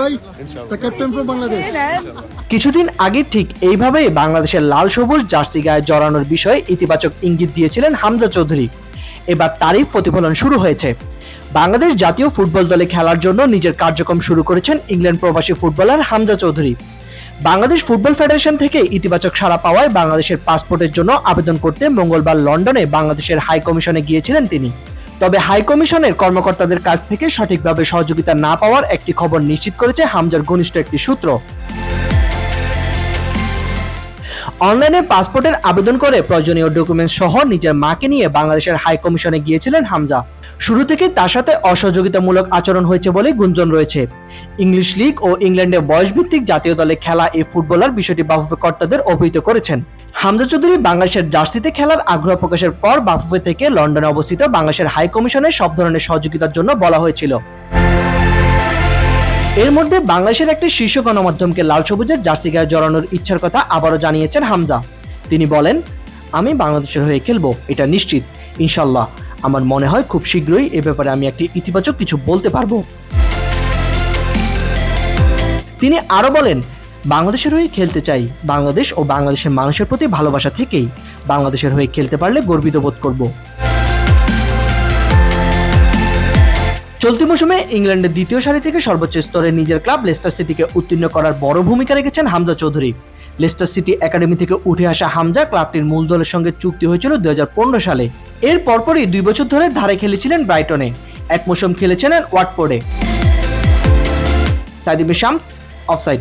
ভাই captain from Bangladesh. কিছুদিন আগে ঠিক এইভাবেই বাংলাদেশের লাল সবুজ জার্সি গায়ে জড়ানোর বিষয়ে ইতিবাচক ইঙ্গিত দিয়েছিলেন হামজা চৌধুরী। এবার তারই প্রতিফলন শুরু হয়েছে। বাংলাদেশ জাতীয় ফুটবল দলে খেলার জন্য নিজের কার্যক্রম শুরু করেছেন ইংল্যান্ড প্রবাসী footballer Hamza Chowdhury. Bangladesh football federation থেকে ইতিবাচক সাড়া পাওয়ায় বাংলাদেশের পাসপোর্টের জন্য আবেদন করতে মঙ্গলবার লন্ডনে বাংলাদেশের হাই কমিশনে গিয়েছিলেন তিনি। তবে হাইকমিশনের কর্মকর্তাদের কাছ থেকে সঠিকভাবে সহযোগিতা না পাওয়ার একটি খবর নিশ্চিত করেছে হামজার ঘনিষ্ঠ একটি সূত্র। অনলাইনে পাসপোর্টের আবেদন করে প্রয়োজনীয় ডকুমেন্টস সহ নিজের মাকে নিয়ে বাংলাদেশের হাই কমিশনে গিয়েছিলেন হামজা। শুরু থেকে তার সাথে অসহযোগিতামূলক আচরণ হয়েছে বলে গুঞ্জন রয়েছে। ইংলিশ লিগ ও ইংল্যান্ডে বয়সভিত্তিক জাতীয় দলে খেলা এই ফুটবলার বিষয়টি বাফুফে কর্তাদের অভিহিত করেছেন। হামজা চৌধুরী বাংলাদেশের জার্সিতে খেলার আগ্রহ প্রকাশের পর বাফুফে থেকে লন্ডনে অবস্থিত বাংলাদেশের হাই কমিশনে সব ধরনের সহযোগিতার জন্য বলা হয়েছিল। এর মধ্যে বাংলাদেশের একটি শীর্ষ গণমাধ্যমকে লাল সবুজের জার্সি গায়ে জড়ানোর ইচ্ছার কথা আবারও জানিয়েছেন হামজা। তিনি বলেন, আমি বাংলাদেশের হয়ে খেলব, এটা নিশ্চিত। ইনশাল্লাহ আমার মনে হয় খুব শীঘ্রই এ ব্যাপারে আমি একটি ইতিবাচক কিছু বলতে পারব। তিনি আরও বলেন, বাংলাদেশের হয়ে খেলতে চাই। বাংলাদেশ ও বাংলাদেশের মানুষের প্রতি ভালোবাসা থেকেই বাংলাদেশের হয়ে খেলতে পারলে গর্বিত বোধ করব। চলতি মৌসুমে ইংল্যান্ডের দ্বিতীয় সারি থেকে সর্বোচ্চ স্তরে নিজের ক্লাব লেস্টার সিটিকে উত্তীর্ণ করার বড় ভূমিকা রেখেছেন Hamza Chowdhury. Leicester city academy থেকে উঠে আসা হামজা ক্লাবটির মূল দলের সঙ্গে চুক্তি হয়েছিল দু হাজার পনেরো সালে। এর পরপরই দুই বছর ধরে ধারে খেলেছিলেন ব্রাইটনে। এক মৌসুম খেলেছিলেন ওয়াটফোর্ডে। সাইদিবে শামস, অফসাইড।